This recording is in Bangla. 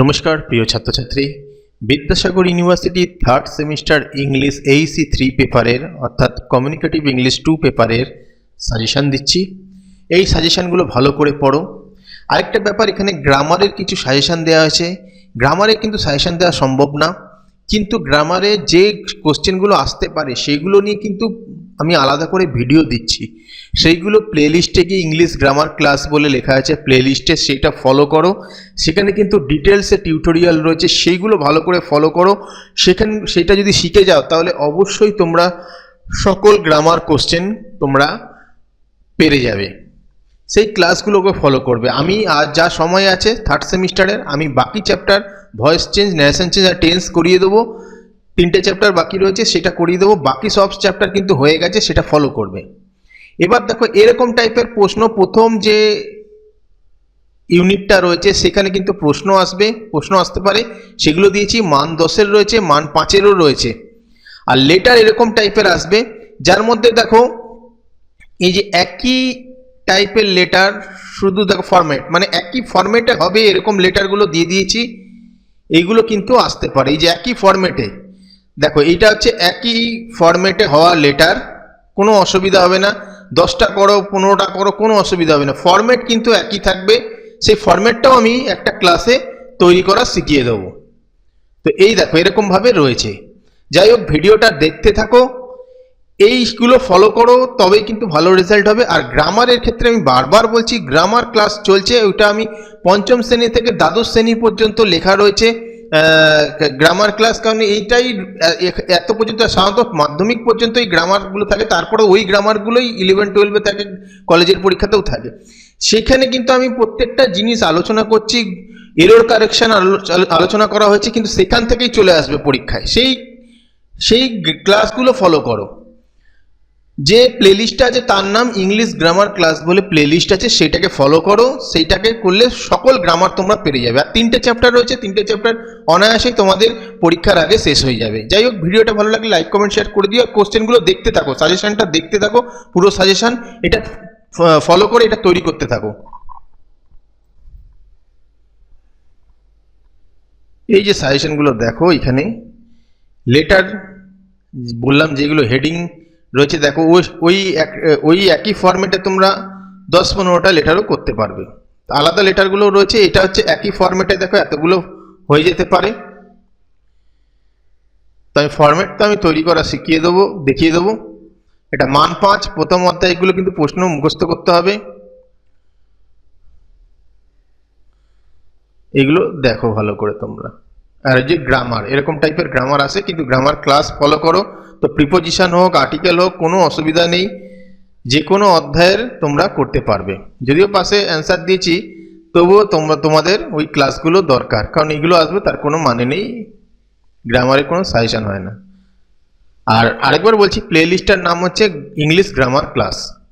নমস্কার, প্রিয় ছাত্রছাত্রী। Vidyasagar university third semester English AEC three পেপারের অর্থাৎ কমিউনিকেটিভ ইংলিশ টু পেপারের সাজেশান দিচ্ছি। এই সাজেশানগুলো ভালো করে পড়ো। আরেকটা ব্যাপার, এখানে গ্রামারের কিছু সাজেশান দেওয়া হয়েছে। গ্রামারে কিন্তু সাজেশান দেওয়া সম্ভব না। কিন্তু গ্রামারে যে কোশ্চেনগুলো আসতে পারে, সেগুলো নিয়ে কিন্তু আমি আলাদা করে ভিডিও দিচ্ছি। সেইগুলো প্লেলিস্টে গিয়ে ইংলিশ গ্রামার ক্লাস বলে লেখা আছে প্লেলিস্টে সেটা ফলো করো। সেখানে কিন্তু ডিটেলসে টিউটোরিয়াল রয়েছে, সেইগুলো ভালো করে ফলো করো। সেখানে, সেটা যদি শিখে যাও, তাহলে অবশ্যই তোমরা সকল গ্রামার কোশ্চেন তোমরা পেরে যাবে। সেই ক্লাসগুলোকে ফলো করবে। আমি আর যা সময় আছে থার্ড সেমিস্টারের আমি বাকি chapter voice change narration change আর টেন্স করিয়ে দেবো। তিনটে চ্যাপ্টার বাকি রয়েছে, সেটা করিয়ে দেবো। বাকি সব চ্যাপ্টার কিন্তু হয়ে গেছে, সেটা ফলো করবে। এবার দেখো, এরকম টাইপের প্রশ্ন, প্রথম যে ইউনিটটা রয়েছে, সেখানে কিন্তু প্রশ্ন আসবে, প্রশ্ন আসতে পারে। সেগুলো দিয়েছি, মান দশের রয়েছে, মান পাঁচেরও রয়েছে। আর লেটার এরকম টাইপের আসবে, যার মধ্যে দেখো, এই যে একই টাইপের লেটার শুধু দেখো ফরম্যাট মানে একই ফরম্যাটে হবে এরকম লেটারগুলো দিয়ে দিয়েছি, এইগুলো কিন্তু আসতে পারে। এই যে একই ফরম্যাটে দেখো, এইটা হচ্ছে একই ফরম্যাটে হওয়া লেটার কোনো অসুবিধা হবে না। দশটা করো, পনেরোটা করো, কোনো অসুবিধা হবে না। ফরম্যাট কিন্তু একই থাকবে। সেই ফরম্যাটটাও আমি একটা ক্লাসে তৈরি করা শিখিয়ে দেবো। তো এই দেখো এরকমভাবে রয়েছে। যাই হোক, ভিডিওটা দেখতে থাকো। এইগুলো ফলো করো, তবেই কিন্তু ভালো রেজাল্ট হবে। আর গ্রামারের ক্ষেত্রে আমি বারবার বলছি গ্রামার ক্লাস চলছে। ওইটা আমি পঞ্চম শ্রেণি থেকে দ্বাদশ শ্রেণি পর্যন্ত লেখা রয়েছে। গ্রামার ক্লাস কারণে এইটাই এত পর্যন্ত সাধারণত মাধ্যমিক পর্যন্ত এই গ্রামারগুলো থাকে তারপরে ওই গ্রামারগুলোই ইলেভেন টুয়েলভে থাকে, কলেজের পরীক্ষাতেও থাকে। সেখানে কিন্তু আমি প্রত্যেকটা জিনিস আলোচনা করছি এরোর কারেকশন আলোচনা করা হয়েছে, কিন্তু সেখান থেকেই চলে আসবে পরীক্ষায়। সেই সেই ক্লাসগুলো ফলো করো। যে প্লেলিস্টটা আছে তার নাম ইংলিশ গ্রামার ক্লাস বলে প্লেলিস্ট আছে, সেটাকে ফলো করো সেইটাকে করলে সকল গ্রামার তোমরা পেরে যাবে। আর তিনটে চ্যাপ্টার রয়েছে, তিনটে চ্যাপ্টার অনায়াসেই তোমাদের পরীক্ষার আগে শেষ হয়ে যাবে। যাই হোক, ভিডিওটা ভালো লাগলে লাইক কমেন্ট শেয়ার করে দিও। আর কোশ্চেনগুলো দেখতে থাকো সাজেশনটা দেখতে থাকো, পুরো সাজেশন এটা ফলো করে এটা তৈরি করতে থাকো। এই যে সাজেশনগুলো দেখো, এখানে লেটার বললাম যেগুলো হেডিং রয়েছে, দেখো, ওই ওই এক- ওই একই ফরম্যাটে তোমরা দশ পনেরোটা লেটারও করতে পারবে। আলাদা লেটারগুলো রয়েছে, এটা হচ্ছে একই ফরম্যাটে দেখো, এতগুলো হয়ে যেতে পারে। তো আমি ফর্মেট তো আমি তৈরি করা শিখিয়ে দেবো, দেখিয়ে দেবো। এটা মান পাঁচ, প্রথম অধ্যায়গুলো কিন্তু প্রশ্ন মুখস্থ করতে হবে। এগুলো দেখো ভালো করে তোমরা। আর যে গ্রামার এরকম টাইপের গ্রামার আছে, কিন্তু গ্রামার ক্লাস ফলো করো। তো প্রিপোজিশন হোক আর্টিকেল হোক, কোনো অসুবিধা নেই। যে কোনো অধ্যায়ের তোমরা করতে পারবে। যদিও পাশে অ্যান্সার দিয়েছি, তবুও তোমরা, তোমাদের ওই ক্লাসগুলো দরকার। কারণ এগুলো আসবে, তার কোনো মানে নেই। গ্রামারে কোনো সাজেশন হয় না। আর আরেকবার বলছি প্লে নাম হচ্ছে ইংলিশ গ্রামার ক্লাস